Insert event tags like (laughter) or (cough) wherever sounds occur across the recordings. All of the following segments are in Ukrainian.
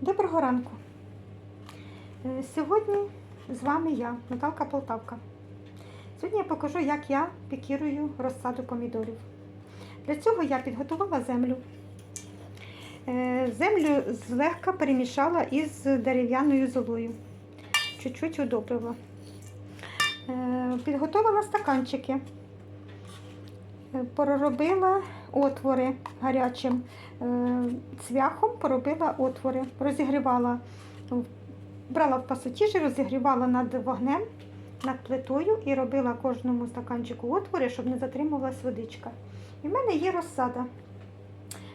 Доброго ранку. Е, Сьогодні з вами я, Наталка Полтавка. Сьогодні я покажу, як я пікірую розсаду помідорів. Для цього я підготувала землю. Е, Землю злегка перемішала із дерев'яною золою. Чуть-чуть удобрила. Е, Підготувала стаканчики. Е, Проробила отвори гарячим е, цвяхом, поробила отвори, розігрівала, брала в пасатіжі, розігрівала над вогнем, над плитою і робила кожному стаканчику отвори, щоб не затримувалась водичка. І в мене є розсада,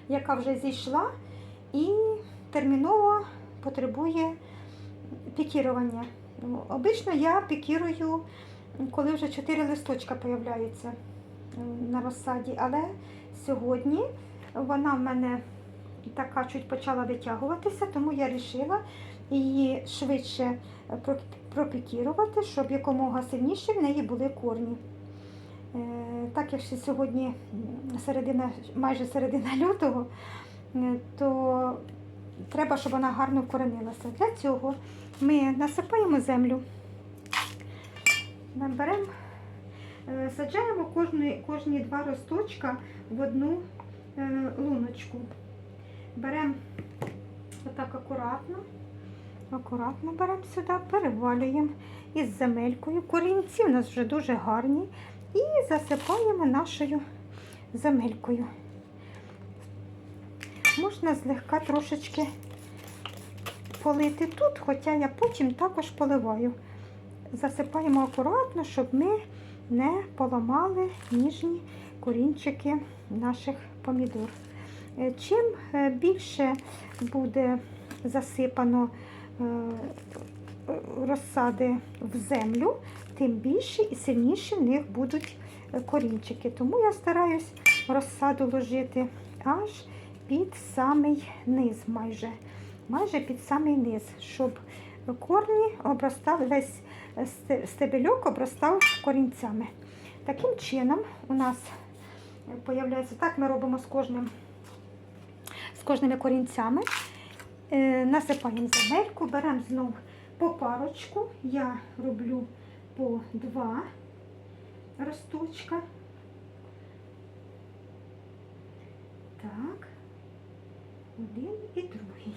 яка вже зійшла і терміново потребує пікірування. Обично я пікірую, коли вже 4 листочка появляються е, на розсаді, але сьогодні вона в мене така чуть почала витягуватися, тому я вирішила її швидше пропікірувати, щоб якомога сильніше в неї були корні. Е, Так як ще сьогодні середина, майже середина (laughs) лютого, е, то треба, щоб вона гарно вкоренилася. Для цього ми насипаємо землю, наберемо, саджаємо кожні, кожні два росточка в одну е, луночку. Беремо отак акуратно, акуратно беремо сюди, перевалюємо із земелькою. Корінці у нас вже дуже гарні. І засипаємо нашою земелькою. Можна злегка трошечки полити тут, хоча я потім також поливаю. Засипаємо акуратно, щоб ми не поламали ніжні корінчики наших помідор. Е, Чим е, більше буде засипано е, розсади в землю, тим більше і сильніші в них будуть корінчики. Тому я стараюсь розсаду ложити аж під самий низ, майже, майже під самий низ, щоб корні обростали, весь стебельок обростав корінцями. Таким чином у нас появляється, так ми робимо з кожним з кожними корінцями. Е, насипаємо земельку, беремо знов по парочку. Я роблю по два росточка. Так, один і другий.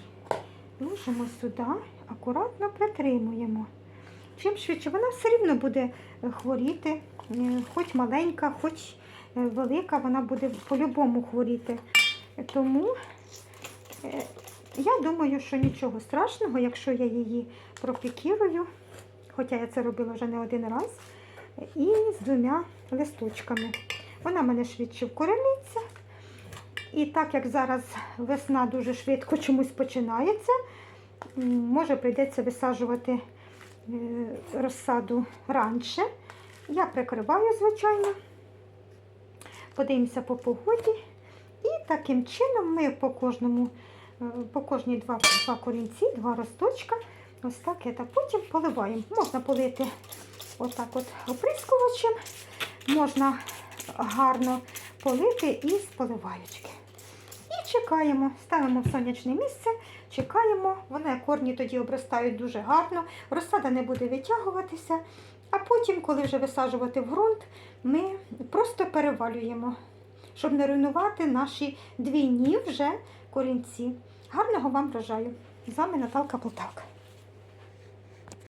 Ложимо сюди, акуратно притримуємо. Чим швидше, вона все рівно буде е, хворіти, е, хоч маленька, хоч е, велика, вона буде по-любому хворіти. Тому Я думаю, що нічого страшного, якщо я її пропікірую, хоча я це робила вже не один раз, і з двома листочками. Вона мене швидше вкорениться. І так як зараз весна дуже швидко чомусь починається, може прийдеться висаджувати е, розсаду раніше. Я прикриваю, звичайно. Подивимося по погоді. І таким чином ми по кожному, е, по кожній два, два корінці, два росточка, ось так це потім поливаємо. Можна полити отак от оприскувачем, можна гарно полити із поливаючки. Чекаємо, ставимо в сонячне місце, чекаємо, вони корні тоді обростають дуже гарно, розсада не буде витягуватися. А потім, коли вже висаджувати в ґрунт, ми просто перевалюємо щоб не руйнувати наші двійні вже корінці. Гарного вам врожаю! З вами Наталка Полтавка.